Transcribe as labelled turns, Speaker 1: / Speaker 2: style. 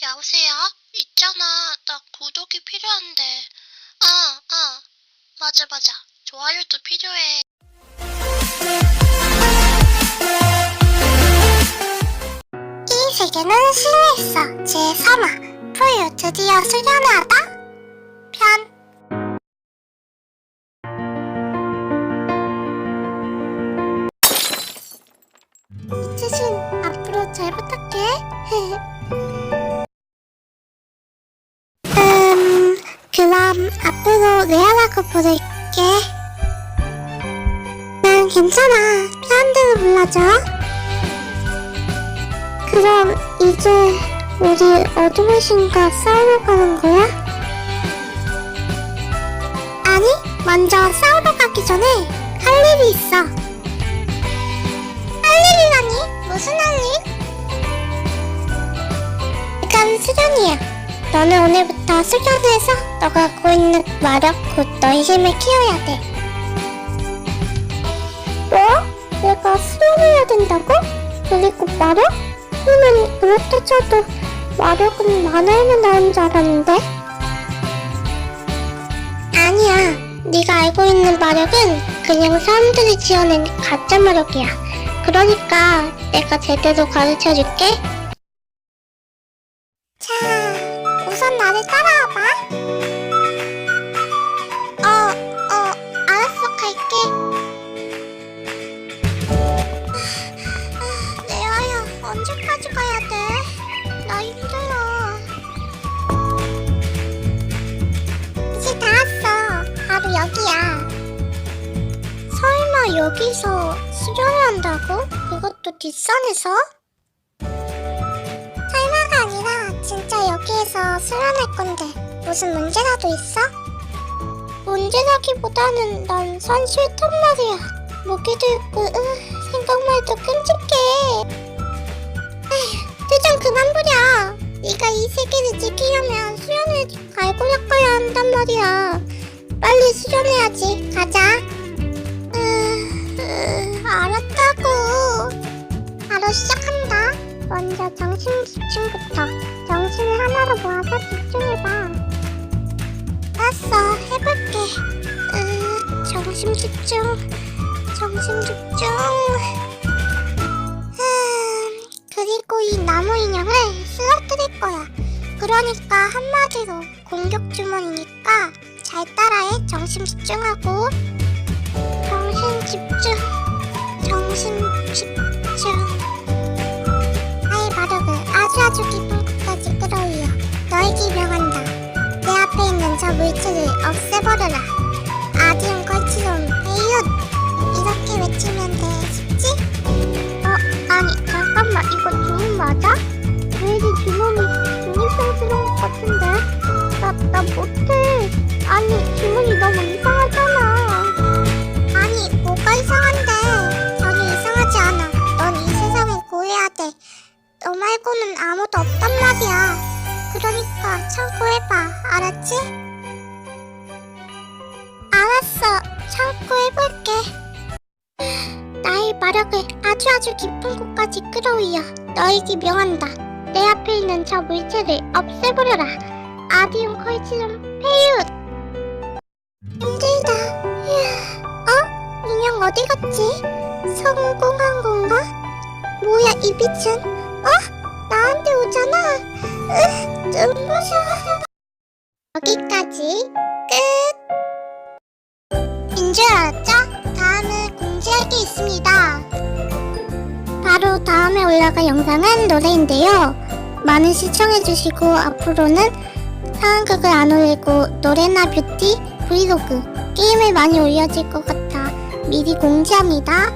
Speaker 1: 여보세요? 있잖아. 나 구독이 필요한데. 아, 아. 맞아, 맞아. 좋아요도 필요해. 이 세계는 신이 있어. 제3화. 푸유 드디어 수련하다? 편. 이치신 앞으로 잘 부탁해. 레아라고 부를게. 난 괜찮아. 편한대로 불러줘. 그럼 이제 우리 어둠의 신과 싸우러 가는 거야? 아니, 먼저 싸우러 가기 전에 너는 오늘부터 해서 너가 갖고 있는 마력 곧 너의 힘을 키워야 돼. 뭐? 내가 수련을 해야 된다고? 그리고 마력? 힘은 그렇다 쳐도 마력은 만화에만 나오는 줄 알았는데? 아니야. 네가 알고 있는 마력은 그냥 사람들이 지어낸 가짜 마력이야. 그러니까 내가 제대로 가르쳐 줄게. 자, 우선 나를 따라와봐. 어, 어, 알았어, 갈게. 아, 레아야, 언제까지 가야 돼? 나 힘들어. 이제 다 왔어. 바로 여기야. 설마 여기서 수련을 한다고? 그것도 뒷산에서? 여기에서 수련할 건데 무슨 문제라도 있어? 문제라기보다는 난산 싫단 말이야. 모기도 있고 으, 생각만 해도 끔찍해. 에휴, 표정 그만 부려. 네가 이 세계를 지키려면 수련을 갈고 닦아야 한단 말이야. 빨리 수련해야지. 가자. 알았다고. 바로 시작한다. 먼저 정신 집중부터. 하나로 모아서 집중해봐. 알았어, 해볼게. 으, 정신 집중. 정신 집중. 음, 그리고 이 나무 인형을 쓰러뜨릴 거야. 그러니까 한마디로 공격 주문이니까 잘 따라해. 정신 집중하고. 정신 집중. 정신 집중. 나의 마력을 아주 아주 깊은 곳까지 끌어올려 너에게 명한다. 내 앞에 있는 저 물질을 없애버려라. 아디움 걸치롬 베이웃 이렇게 외치면 돼. 쉽지? 어, 아니 잠깐만 이거 주문 맞아? 왠지 주문이 중립성스러운 것 같은데? 나, 나 못해. 아니 주문이 너무 이상하잖아. 아니 뭐가 이상한데? 전혀 이상하지 않아. 넌 이 세상을 구해야 돼. 너 말고는 아무도 말이야. 참고해봐. 알았지? 알았어. 참고해볼게. 나의 마력을 아주 아주 깊은 곳까지 끌어올려 너에게 명한다. 내 앞에 있는 저 물체를 없애버려라. 아디움 컬치름 페이웃. 힘들다. 휴. 어? 인형 어디 갔지? 성공한 건가? 뭐야 이 빛은? 어? 있습니다. 바로 다음에 올라갈 영상은 노래인데요. 많은 시청해주시고 앞으로는 상황극을 안 올리고 노래나 뷰티, 브이로그, 게임을 많이 올려질 것 같아 미리 공지합니다.